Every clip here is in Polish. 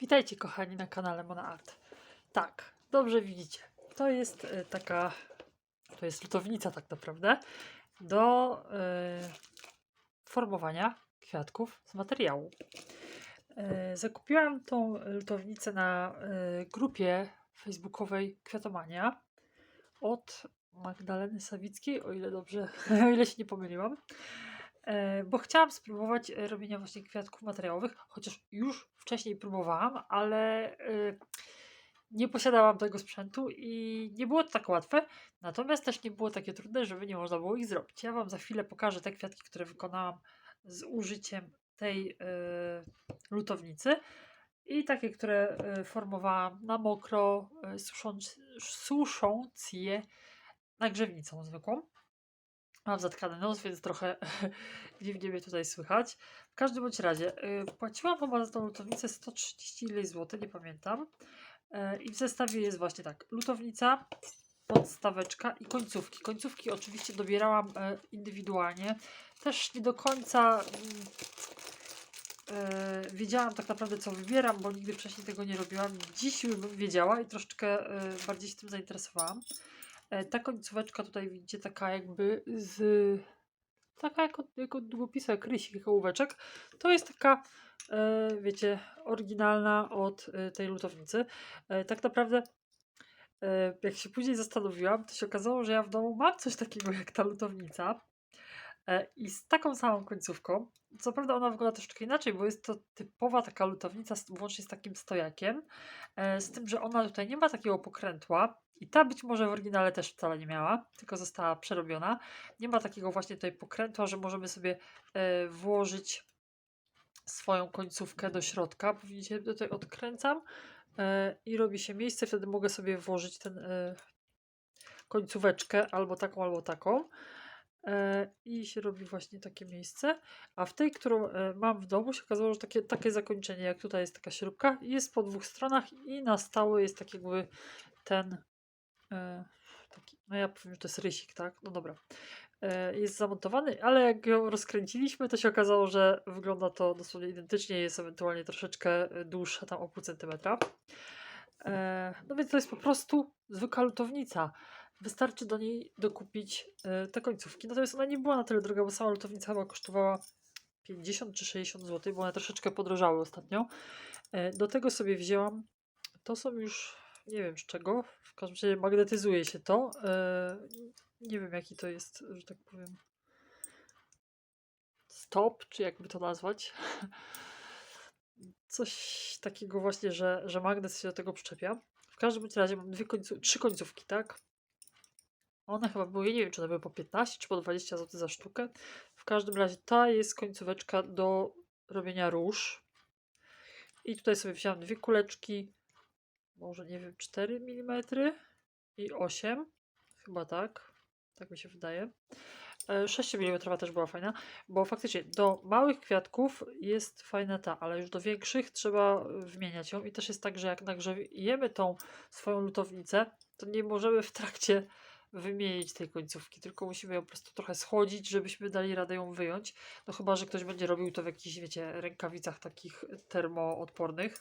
Witajcie kochani na kanale Mona Art. Tak, dobrze widzicie. To jest e, taka, to jest lutownica tak naprawdę do e, formowania kwiatków z materiału. E, zakupiłam tą lutownicę na grupie facebookowej Kwiatomania od Magdaleny Sawickiej, o ile dobrze, o ile się nie pomyliłam. E, bo chciałam spróbować e, robienia właśnie kwiatków materiałowych, chociaż już wcześniej próbowałam, ale e, nie posiadałam tego sprzętu i nie było to tak łatwe, natomiast też nie było takie trudne, żeby nie można było ich zrobić. Ja Wam za chwilę pokażę te kwiatki, które wykonałam z użyciem tej lutownicy i takie, które formowałam na mokro, susząc, susząc je nagrzewnicą zwykłą. Mam zatkany nos, więc trochę dziwnie mnie tutaj słychać. W każdym bądź razie, yy, płaciłam chyba za tą lutownicę 130 ileś złotych, nie pamiętam. Yy, I w zestawie jest właśnie tak, lutownica, podstaweczka i końcówki. Końcówki oczywiście dobierałam e, indywidualnie. Też nie do końca mm, e, wiedziałam tak naprawdę co wybieram, bo nigdy wcześniej tego nie robiłam. Dziś już bym wiedziała i troszeczkę e, bardziej się tym zainteresowałam. E, Ta końcóweczka tutaj widzicie taka jakby z... Taka jako długopisu, jak rysik, jako ołóweczek. To jest taka, e, wiecie, oryginalna od e, tej lutownicy. Tak naprawdę jak się później zastanowiłam, to się okazało, że ja w domu mam coś takiego jak ta lutownica. E, I z taką samą końcówką. Co prawda ona wygląda troszeczkę inaczej, bo jest to typowa taka lutownica włącznie z takim stojakiem. E, z tym, że ona tutaj nie ma takiego pokrętła. I ta być może w oryginale też wcale nie miała, tylko została przerobiona. Nie ma takiego właśnie tutaj pokrętła, że możemy sobie e, włożyć swoją końcówkę do środka. Widzicie, tutaj odkręcam i robi się miejsce. Wtedy mogę sobie włożyć ten końcóweczkę albo taką, albo taką. E, I się robi właśnie takie miejsce. A w tej, którą e, mam w domu, się okazało, że takie, takie zakończenie, jak tutaj jest taka śrubka, jest po dwóch stronach i na stałe jest tak jakby ten e, taki, no ja powiem, że to jest rysik, tak? No dobra. Jest zamontowany, ale jak ją rozkręciliśmy, to się okazało, że wygląda to dosłownie identycznie, jest ewentualnie troszeczkę dłuższa, tam o pół centymetra. No więc to jest po prostu zwykła lutownica. Wystarczy do niej dokupić e, te końcówki. Natomiast ona nie była na tyle droga, bo sama lutownica chyba kosztowała 50 czy 60 zł, bo one troszeczkę podrożały ostatnio. E, do tego sobie wzięłam, to są już, nie wiem z czego, w każdym razie magnetyzuje się to. E, nie wiem jaki to jest, że tak powiem, stop, czy jakby to nazwać. Coś takiego właśnie, że, że magnes się do tego przyczepia. W każdym razie mam dwie końcu, trzy końcówki, tak? One chyba były, nie wiem czy one były po 15 czy po 20 zł za sztukę. W każdym razie ta jest końcóweczka do robienia róż. I tutaj sobie wziąłem dwie kuleczki, może nie wiem, 4 mm i 8. Chyba tak. Tak mi się wydaje. E, 6 mm też była fajna, bo faktycznie do małych kwiatków jest fajna ta, ale już do większych trzeba wymieniać ją. I też jest tak, że jak nagrzejemy tą swoją lutownicę, to nie możemy w trakcie wymienić tej końcówki, tylko musimy ją po prostu trochę schodzić, żebyśmy dali radę ją wyjąć. No chyba, że ktoś będzie robił to w jakichś, wiecie, rękawicach takich termoodpornych,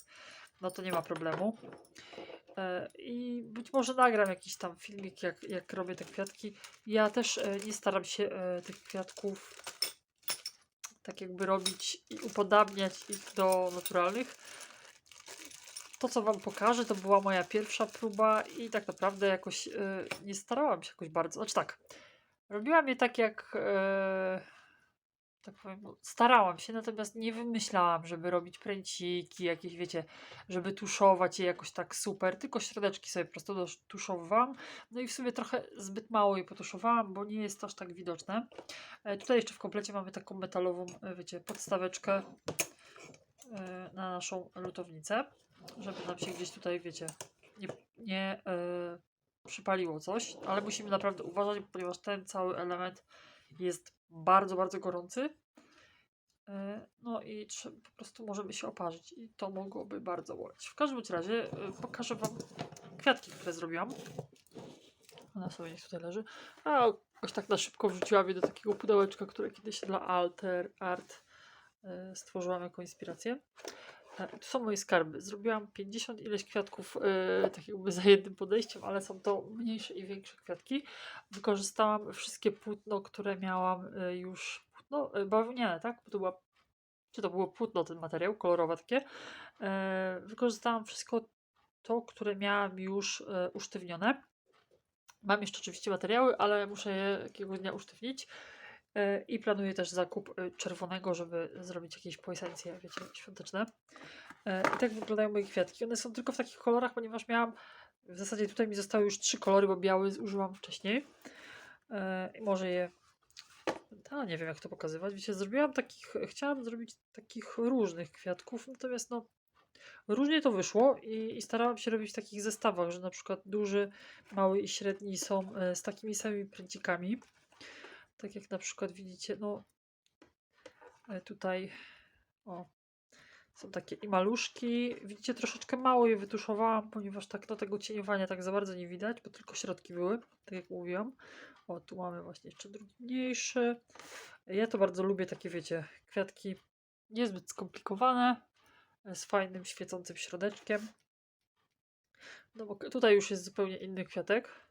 no to nie ma problemu. E, I być może nagram jakiś tam filmik, jak, jak robię te kwiatki. Ja też e, nie staram się e, tych kwiatków tak jakby robić i upodabniać ich do naturalnych. To, co Wam pokażę, to była moja pierwsza próba i tak naprawdę jakoś e, nie starałam się jakoś bardzo. Znaczy tak, robiłam je tak jak, e, tak powiem, no, starałam się, natomiast nie wymyślałam, żeby robić pręciki, jakieś wiecie, żeby tuszować je jakoś tak super, tylko środeczki sobie po prostu dotuszowałam. No i w sumie trochę zbyt mało je potuszowałam, bo nie jest aż tak widoczne. E, tutaj jeszcze w komplecie mamy taką metalową, wiecie, podstaweczkę na naszą lutownicę, żeby nam się gdzieś tutaj, wiecie, nie, nie e, przypaliło coś, ale musimy naprawdę uważać, ponieważ ten cały element jest bardzo, bardzo gorący. E, No i po prostu możemy się oparzyć i to mogłoby bardzo boleć. W każdym razie pokażę Wam kwiatki, które zrobiłam. Ona sobie niech tutaj leży. A jakoś tak na szybko wrzuciłam je do takiego pudełeczka, które kiedyś dla Alter Art stworzyłam jako inspirację. E, Tu są moje skarby. Zrobiłam 50 ileś kwiatków, e, tak jakby za jednym podejściem, ale są to mniejsze i większe kwiatki. Wykorzystałam wszystkie płótno, które miałam e, już, płótno e, bawełniane, tak? Bo to była, czy to było płótno, ten materiał, kolorowe takie. E, wykorzystałam wszystko to, które miałam już e, usztywnione. Mam jeszcze oczywiście materiały, ale muszę je jakiegoś dnia usztywnić. E, I planuję też zakup e, czerwonego, żeby zrobić jakieś poesencje, wiecie, świąteczne. E, I tak wyglądają moje kwiatki. One są tylko w takich kolorach, ponieważ miałam, w zasadzie tutaj mi zostały już trzy kolory, bo biały zużyłam wcześniej. I może je, a nie wiem jak to pokazywać. Wiecie, zrobiłam takich, chciałam zrobić takich różnych kwiatków, natomiast no różnie to wyszło i, i starałam się robić w takich zestawach, że na przykład duży, mały i średni są z takimi samymi pręcikami. Tak jak na przykład widzicie, no e, tutaj o, są takie i maluszki. Widzicie, troszeczkę mało je wytuszowałam, ponieważ tak do tego cieniowania tak za bardzo nie widać, bo tylko środki były, tak jak mówiłam. O, tu mamy właśnie jeszcze drugi mniejszy. Ja to bardzo lubię, takie wiecie, kwiatki niezbyt skomplikowane, e, z fajnym, świecącym środeczkiem. No bo tutaj już jest zupełnie inny kwiatek.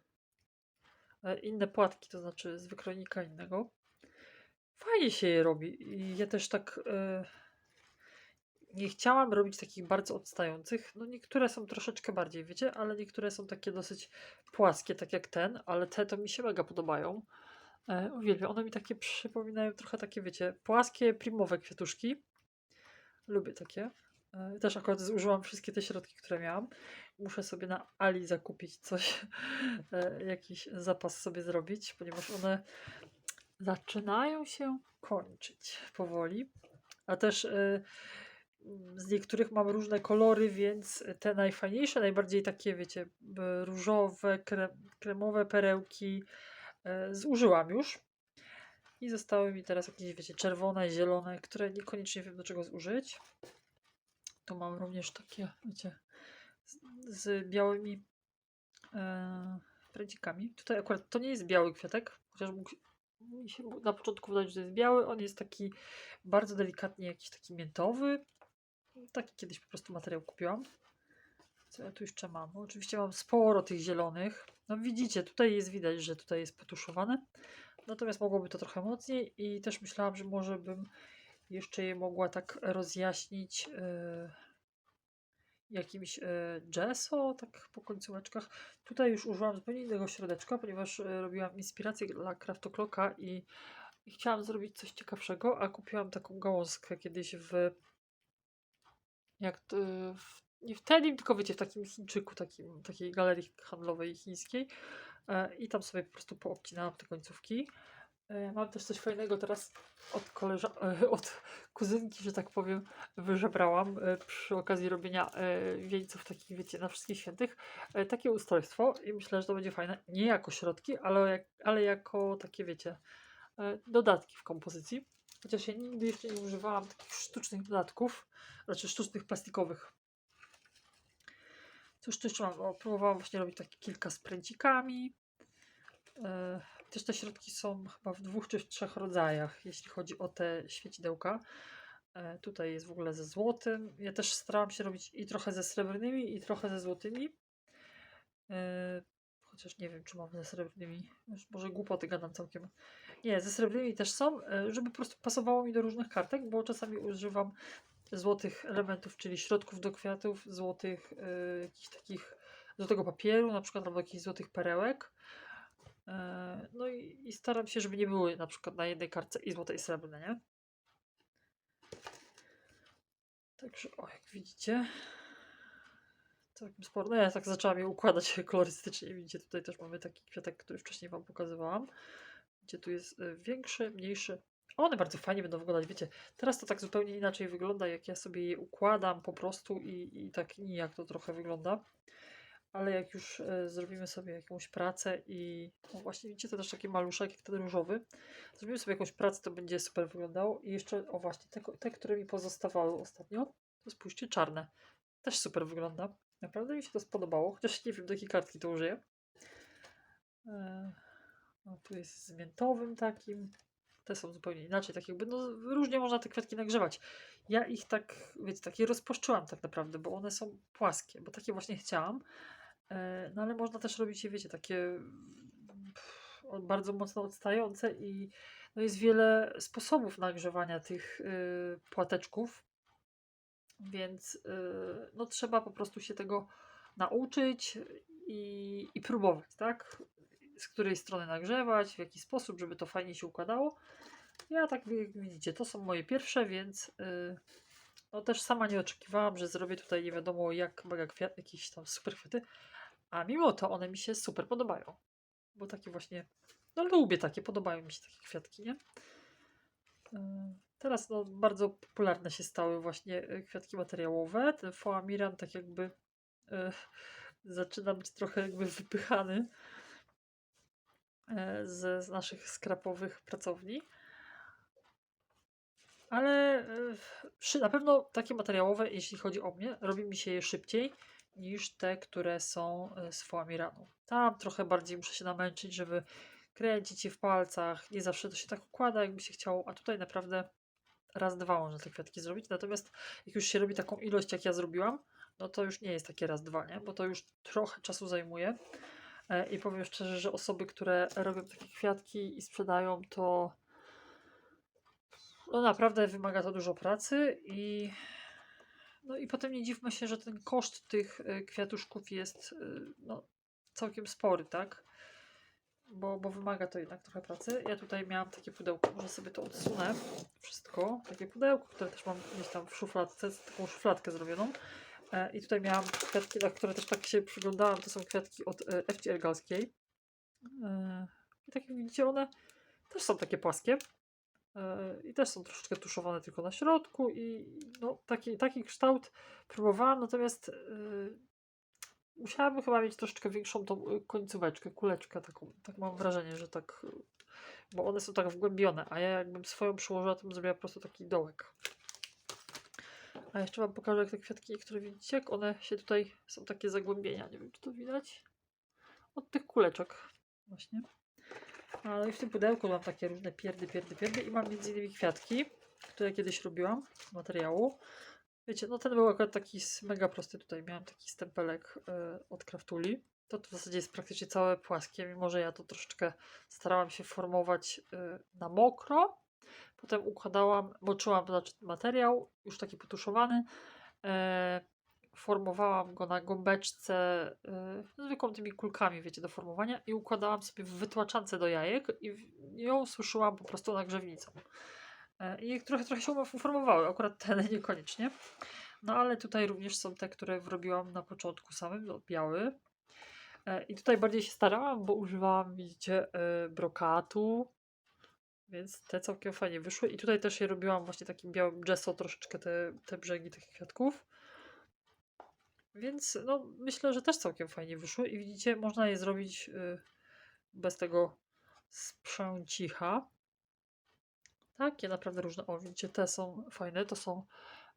E, Inne płatki, to znaczy z wykronika innego. Fajnie się je robi. I ja też tak e, nie chciałam robić takich bardzo odstających. No niektóre są troszeczkę bardziej, wiecie, ale niektóre są takie dosyć płaskie, tak jak ten, ale te to mi się mega podobają. E, uwielbiam. One mi takie przypominają trochę takie, wiecie, płaskie, primowe kwiatuszki. Lubię takie. E, Też akurat zużyłam wszystkie te środki, które miałam. Muszę sobie na Ali zakupić coś, e, jakiś zapas sobie zrobić, ponieważ one zaczynają się kończyć powoli. A też e, z niektórych mam różne kolory, więc te najfajniejsze, najbardziej takie, wiecie, różowe, krem, kremowe perełki zużyłam już. I zostały mi teraz jakieś, wiecie, czerwone, zielone, które niekoniecznie wiem do czego zużyć. Tu mam również takie, wiecie, z, z białymi e. Tutaj akurat to nie jest biały kwiatek, chociaż mógł się- na początku wydawać, że jest biały. On jest taki bardzo delikatnie jakiś taki miętowy. Taki kiedyś po prostu materiał kupiłam. Co ja tu jeszcze mam? Oczywiście mam sporo tych zielonych. No widzicie, tutaj jest widać, że tutaj jest potuszowane. Natomiast mogłoby to trochę mocniej i też myślałam, że może bym jeszcze je mogła tak rozjaśnić e, jakimś e, gesso, tak po końcóweczkach. Tutaj już użyłam zupełnie innego środeczka, ponieważ e, robiłam inspirację dla Craftoclocka i, i chciałam zrobić coś ciekawszego, a kupiłam taką gałązkę kiedyś w jak w, nie w Telim, tylko wiecie, w takim Chińczyku, takim, takiej galerii handlowej chińskiej i tam sobie po prostu poobcinałam te końcówki. E, Mam też coś fajnego teraz od koleża- e, od kuzynki, że tak powiem, wyżebrałam e, przy okazji robienia wieńców takich, wiecie, na wszystkich świętych. Takie ustrojstwo i myślę, że to będzie fajne. Nie jako środki, ale, jak, ale jako takie, wiecie, dodatki w kompozycji. Chociaż ja nigdy jeszcze nie używałam takich sztucznych dodatków, znaczy sztucznych plastikowych. Cóż tu jeszcze mam? O, próbowałam właśnie robić takie kilka z pręcikami. Też te środki są chyba w dwóch czy w trzech rodzajach, jeśli chodzi o te świecidełka. E, Tutaj jest w ogóle ze złotym. Ja też starałam się robić i trochę ze srebrnymi, i trochę ze złotymi. E, Chociaż nie wiem, czy mam ze srebrnymi. Już może głupoty gadam całkiem. Nie, ze srebrnymi też są, e, żeby po prostu pasowało mi do różnych kartek, bo czasami używam złotych elementów, czyli środków do kwiatów, złotych jakichś takich, złotego papieru, na przykład albo jakichś złotych perełek. E, No i, i staram się, żeby nie były na przykład na jednej kartce i złote i srebrne, nie? Także o, jak widzicie, całkiem sporo. No ja tak zaczęłam je układać kolorystycznie. Widzicie, tutaj też mamy taki kwiatek, który wcześniej Wam pokazywałam. Gdzie tu jest e, większy, mniejszy. One bardzo fajnie będą wyglądać, wiecie. Teraz to tak zupełnie inaczej wygląda, jak ja sobie je układam po prostu i, i tak nijak to trochę wygląda. Ale jak już e, zrobimy sobie jakąś pracę i no właśnie widzicie, to też taki maluszek jak ten różowy. Zrobimy sobie jakąś pracę, to będzie super wyglądało. I jeszcze, o właśnie, te, te które mi pozostawały ostatnio, to spójrzcie, czarne. Też super wygląda. Naprawdę mi się to spodobało, chociaż nie wiem, do jakiej kartki to użyję. No, tu jest z miętowym takim. te są zupełnie inaczej, tak jakby, no różnie można te kwiatki nagrzewać. Ja ich tak, wiecie, takie rozpuszczyłam tak naprawdę, bo one są płaskie, bo takie właśnie chciałam. E, No ale można też robić wiecie, takie bardzo mocno odstające i no jest wiele sposobów nagrzewania tych y, płateczków, więc y, no trzeba po prostu się tego nauczyć i, i próbować, tak? Z której strony nagrzewać, w jaki sposób, żeby to fajnie się układało. Ja tak jak widzicie, to są moje pierwsze, więc y, no też sama nie oczekiwałam, że zrobię tutaj nie wiadomo jak mega kwiat, jakieś tam super kwiaty, a mimo to one mi się super podobają. Bo takie właśnie, no lubię takie, podobają mi się takie kwiatki, nie? Y, Teraz no, bardzo popularne się stały właśnie y, kwiatki materiałowe. Ten foamiran tak jakby y, zaczyna być trochę jakby wypychany e, z, z naszych skrapowych pracowni. Ale e, na pewno takie materiałowe, jeśli chodzi o mnie, robi mi się je szybciej niż te, które są e, z foamiranu. Tam trochę bardziej muszę się namęczyć, żeby kręcić je w palcach. Nie zawsze to się tak układa, jakby się chciało, a tutaj naprawdę raz, dwa można te kwiatki zrobić. Natomiast jak już się robi taką ilość, jak ja zrobiłam, no to już nie jest takie raz, dwa, nie? Bo to już trochę czasu zajmuje. E, I powiem szczerze, że osoby, które robią takie kwiatki i sprzedają, to no naprawdę wymaga to dużo pracy i no i potem nie dziwmy się, że ten koszt tych e, kwiatuszków jest e, no, całkiem spory, tak? Bo, bo wymaga to jednak trochę pracy. Ja tutaj miałam takie pudełko, może sobie to odsunę wszystko. Takie pudełko, które też mam gdzieś tam w szufladce, taką szufladkę zrobioną. E, I tutaj miałam kwiatki, na które też tak się przyglądałam. To są kwiatki od e, FCR Galskiej. E, I tak jak widzicie, one też są takie płaskie. E, I też są troszeczkę tuszowane tylko na środku i no, taki, taki kształt próbowałam, natomiast yy, musiałabym chyba mieć troszeczkę większą tą y, końcóweczkę, kuleczkę taką, tak mam wrażenie, że tak, bo one są tak wgłębione, a ja jakbym swoją przyłożyła, to bym zrobiła po prostu taki dołek. A jeszcze wam pokażę, jak te kwiatki, które widzicie, jak one się tutaj, są takie zagłębienia, nie wiem, czy to widać, od tych kuleczek właśnie. I w tym pudełku mam takie różne pierdy, pierdy, pierdy i mam między innymi kwiatki, które kiedyś robiłam z materiału. Wiecie, no ten był akurat taki mega prosty. Tutaj miałam taki stempelek e, od Craftuli. To, w zasadzie jest praktycznie całe płaskie, mimo że ja to troszeczkę starałam się formować e, na mokro. Potem układałam, moczyłam znaczy materiał, już taki potuszowany. E, formowałam go na gąbeczce e, zwykłą tymi kulkami, wiecie, do formowania i układałam sobie w wytłaczance do jajek i ją suszyłam po prostu nagrzewnicą. E, I trochę, trochę się uformowały, akurat te niekoniecznie. No ale tutaj również są te, które wrobiłam na początku samym, no, biały. E, I tutaj bardziej się starałam, bo używałam, widzicie, e, brokatu, więc te całkiem fajnie wyszły. I tutaj też je robiłam właśnie takim białym gesso, troszeczkę te, te brzegi tych kwiatków. Więc no, myślę, że też całkiem fajnie wyszły. I widzicie, można je zrobić y, bez tego sprzęcicha. Takie naprawdę różne. O, widzicie, te są fajne. To są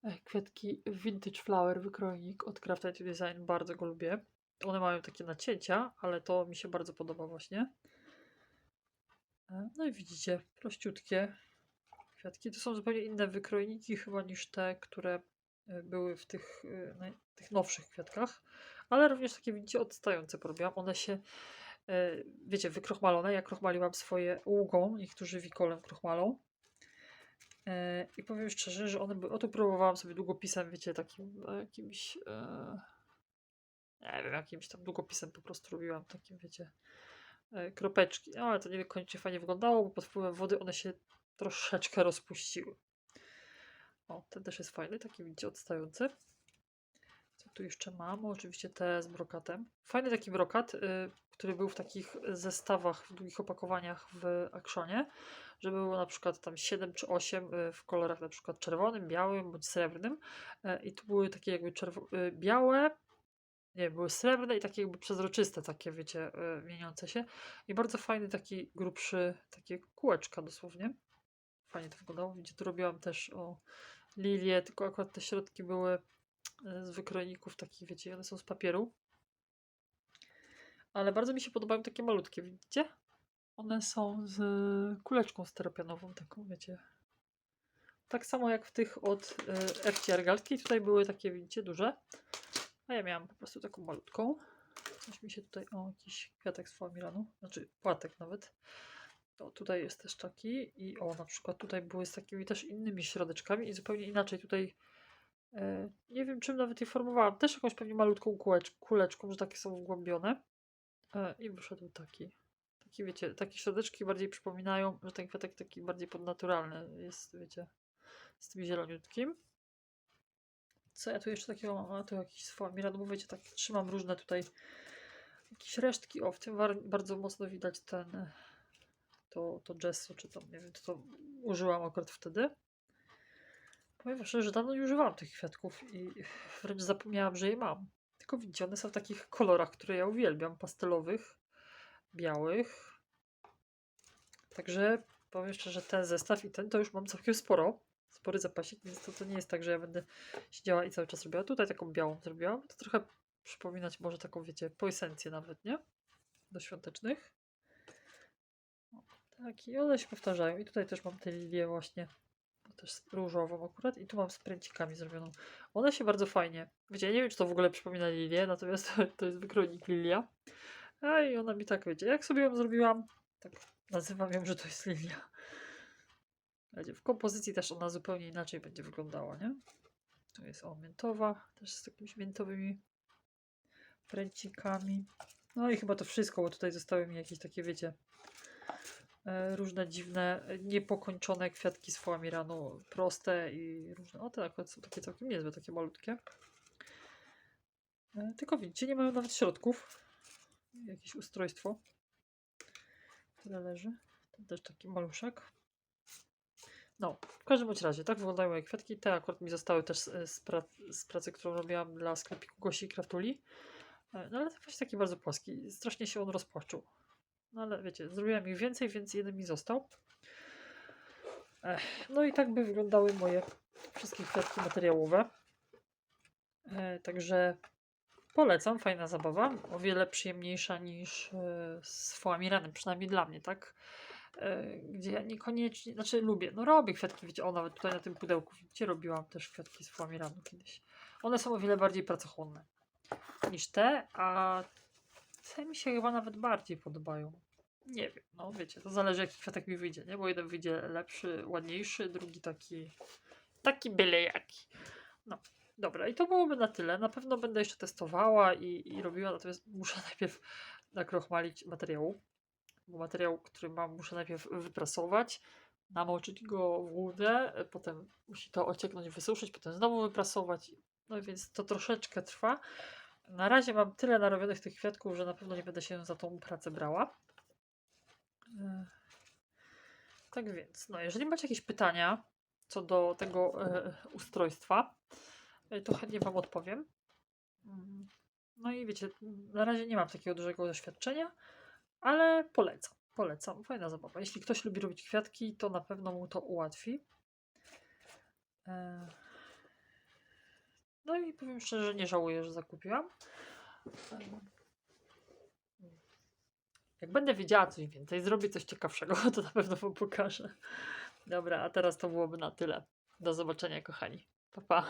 e, kwiatki Vintage Flower wykrojnik od Craft and Design. Bardzo go lubię. One mają takie nacięcia, ale to mi się bardzo podoba właśnie. E, No i widzicie, prościutkie kwiatki. To są zupełnie inne wykrojniki chyba niż te, które były w tych, e, tych nowszych kwiatkach. Ale również takie widzicie odstające porobiłam. One się, e, wiecie, wykrochmalone. Ja krochmaliłam swoje ługą, niektórzy wikolem krochmalą. E, I powiem szczerze, że one były. O tu próbowałam sobie długopisem, wiecie, takim e, jakimś. Nie wiem, jakimś tam długopisem po prostu robiłam takim, wiecie, kropeczki. No, ale to nie koniecznie fajnie wyglądało, bo pod wpływem wody one się troszeczkę rozpuściły. O, ten też jest fajny, taki widzicie, odstający. Co tu jeszcze mam? Oczywiście te z brokatem. Fajny taki brokat, y, który był w takich zestawach, w długich opakowaniach w Actionie, że było na przykład tam 7 czy 8 y, w kolorach na przykład czerwonym, białym bądź srebrnym. Y, I tu były takie jakby y, białe, nie, były srebrne i takie jakby przezroczyste, takie wiecie, y, mieniące się. I bardzo fajny taki grubszy, takie kółeczka dosłownie. Fajnie to wyglądało. Widzicie, tu robiłam też o lilię, tylko akurat te środki były e, z wykrojników takich, wiecie, one są z papieru. Ale bardzo mi się podobają takie malutkie, widzicie? One są z kuleczką styropianową, taką wiecie. Tak samo jak w tych od Ewci Argalskiej. Tutaj były takie, widzicie, duże. A ja miałam po prostu taką malutką. Coś mi się tutaj, o, jakiś kwiatek z Flamiranu, znaczy płatek nawet. To tutaj jest też taki i o, na przykład tutaj były z takimi też innymi środeczkami i zupełnie inaczej tutaj e, nie wiem czym nawet je formowałam, też jakąś pewnie malutką kulecz, kuleczką, że takie są wgłębione e, i wyszedł taki. Taki wiecie, takie środeczki bardziej przypominają, że ten kwiatek taki bardziej podnaturalny jest, wiecie, z tym zieloniutkim. Co ja tu jeszcze takiego mam? A tu jakiś sfamiran, bo wiecie, tak trzymam różne tutaj jakieś resztki. O, w tym bardzo mocno widać ten to, to gesso, czy tam, nie wiem, to, to użyłam akurat wtedy. Powiem szczerze, że dawno nie używałam tych kwiatków i wręcz zapomniałam, że je mam. Tylko widzicie, one są w takich kolorach, które ja uwielbiam, pastelowych, białych. Także powiem szczerze, ten zestaw i ten to już mam całkiem sporo. Spory zapasik, więc to, to nie jest tak, że ja będę siedziała i cały czas robiła. Tutaj taką białą zrobiłam. To trochę przypominać może taką, wiecie, po esencję nawet, nie? Do świątecznych. Tak, i one się powtarzają. I tutaj też mam te lilie właśnie. Też z różową akurat. I tu mam z pręcikami zrobioną. One się bardzo fajnie. Wiecie, ja nie wiem, czy to w ogóle przypomina lilię, natomiast to jest wykronik lilia. A i ona mi tak, wiecie, jak sobie ją zrobiłam, tak nazywam ją, że to jest lilia. W kompozycji też ona zupełnie inaczej będzie wyglądała, nie? Tu jest o miętowa, też z jakimiś miętowymi pręcikami. No i chyba to wszystko, bo tutaj zostały mi jakieś takie, wiecie, różne dziwne, e, niepokończone kwiatki z foamiranu, proste i różne. O, te akurat są takie całkiem niezłe, takie malutkie. E, Tylko widzicie, nie mają nawet środków. Jakieś ustrojstwo. Tyle leży. Ten też taki maluszek. No, w każdym bądź razie, tak wyglądają moje kwiatki. Te akurat mi zostały też z, z, pra z pracy, którą robiłam dla sklepiku Gosi i Kraftuli. E, No ale to właśnie taki bardzo płaski. Strasznie się on rozpłaszczył. No ale wiecie, zrobiłam ich więcej, więc jeden mi został. Ech, no i tak by wyglądały moje wszystkie kwiatki materiałowe. E, także polecam, fajna zabawa. O wiele przyjemniejsza niż e, z foamiranem, przynajmniej dla mnie, tak? E, gdzie ja niekoniecznie, znaczy lubię, no robię kwiatki, wiecie, o nawet tutaj na tym pudełku, widzicie, robiłam też kwiatki z foamiranu kiedyś. One są o wiele bardziej pracochłonne niż te, a te mi się chyba nawet bardziej podobają. Nie wiem, no wiecie, to zależy jaki kwiatek mi wyjdzie, nie? Bo jeden wyjdzie lepszy, ładniejszy, drugi taki, taki byle jaki. No, dobra, i to byłoby na tyle. Na pewno będę jeszcze testowała i, i robiła, natomiast muszę najpierw nakrochmalić materiału, bo materiał, który mam, muszę najpierw wyprasować, namoczyć go w wodę, potem musi to ocieknąć, wysuszyć, potem znowu wyprasować. No więc to troszeczkę trwa. Na razie mam tyle narobionych tych kwiatków, że na pewno nie będę się za tą pracę brała. E, Tak więc, no jeżeli macie jakieś pytania co do tego e, ustrojstwa, e, to chętnie Wam odpowiem. Mm, No i wiecie, na razie nie mam takiego dużego doświadczenia, ale polecam. Polecam. Fajna zabawa. Jeśli ktoś lubi robić kwiatki, to na pewno mu to ułatwi. E, No i powiem szczerze, nie żałuję, że zakupiłam. Jak będę wiedziała coś więcej, zrobię coś ciekawszego, to na pewno Wam pokażę. Dobra, a teraz to byłoby na tyle. Do zobaczenia, kochani. Pa, pa.